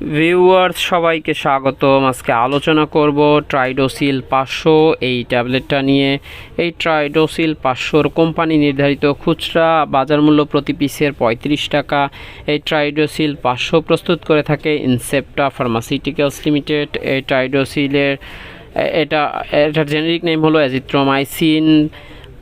Viewers সবাইকে স্বাগতম। আজকে আলোচনা করব ট্রাইডোসিল পাঁচশো, এই ট্যাবলেটটা নিয়ে। এই ট্রাইডোসিল পাঁচশোর কোম্পানি নির্ধারিত খুচরা বাজার মূল্য প্রতি পিসের পঁয়ত্রিশ টাকা। এই ট্রাইডোসিল পাঁচশো প্রস্তুত করে থাকে ইনসেপ্টা ফার্মাসিউটিক্যালস লিমিটেড এই ট্রাইডোসিলের এটা, এটার জেনেরিক নেম হলো অ্যাজিথ্রোমাইসিন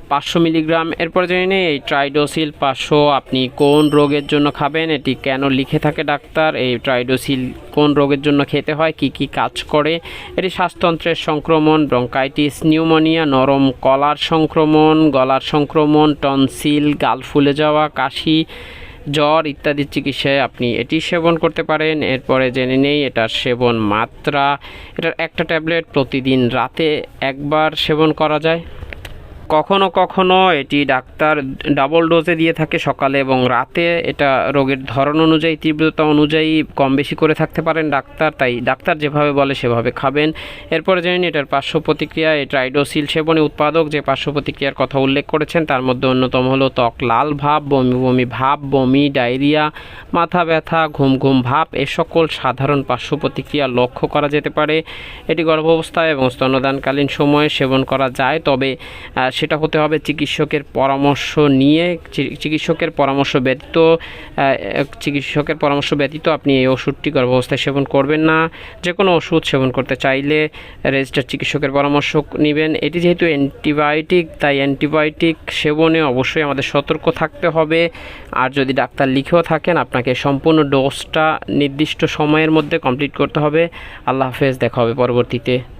পাঁচশো মিলিগ্রাম। এরপর জেনে নিই, এই ট্রাইডোসিল পাঁচশো আপনি কোন রোগের জন্য খাবেন? এটি কেন লিখে থাকে ডাক্তার? এই ট্রাইডোসিল কোন রোগের জন্য খেতে হয়? কি কি কাজ করে? এটি শ্বাসতন্ত্রের সংক্রমণ, ব্রঙ্কাইটিস, নিউমোনিয়া, নরম কলার সংক্রমণ, গলার সংক্রমণ, টনসিল, গাল ফুলে যাওয়া, কাশি, জ্বর ইত্যাদি চিকিৎসায় আপনি এটি সেবন করতে পারেন। এরপরে জেনে নেই, এটার সেবন মাত্রা। এটার একটা ট্যাবলেট প্রতিদিন রাতে একবার সেবন করা যায়। কখনো কখনো এটি ডাক্তার ডাবল ডোজে দিয়ে থাকে সকালে এবং রাতে। এটা রোগের ধরন অনুযায়ী, তীব্রতা অনুযায়ী কম বেশি করে থাকতে পারেন ডাক্তার, তাই ডাক্তার যেভাবে বলে সেভাবে খাবেন। এরপরে জানেন এটার পার্শ্ব প্রতিক্রিয়া, এই ট্রাইডোসিল সেবনে উৎপাদক যে পার্শ্ব প্রতিক্রিয়ার কথা উল্লেখ করেছেন, তার মধ্যে অন্যতম হলো ত্বক লাল ভাব, বমি বমি ভাব, বমি, ডায়রিয়া, মাথা ব্যথা, ঘুম ঘুম ভাব, এ সকল সাধারণ পার্শ্ব প্রতিক্রিয়া লক্ষ্য করা যেতে পারে। এটি গর্ভাবস্থায় এবং স্তন্যদানকালীন সময়ে সেবন করা যায়, তবে সেটা হতে হবে চিকিৎসকের পরামর্শ নিয়ে। চিকিৎসকের পরামর্শ ব্যতীত চিকিৎসকের পরামর্শ ব্যতীত আপনি এই ওষুধটি গর্ভাবস্থায় সেবন করবেন না। যে কোনো ওষুধ সেবন করতে চাইলে রেজিস্টার চিকিৎসকের পরামর্শ নেবেন। এটি যেহেতু অ্যান্টিবায়োটিক, তাই অ্যান্টিবায়োটিক সেবনে অবশ্যই আমাদের সতর্ক থাকতে হবে। আর যদি ডাক্তার লিখেও থাকেন, আপনাকে সম্পূর্ণ ডোজটা নির্দিষ্ট সময়ের মধ্যে কমপ্লিট করতে হবে। আল্লাহ হাফেজ, দেখা হবে পরবর্তীতে।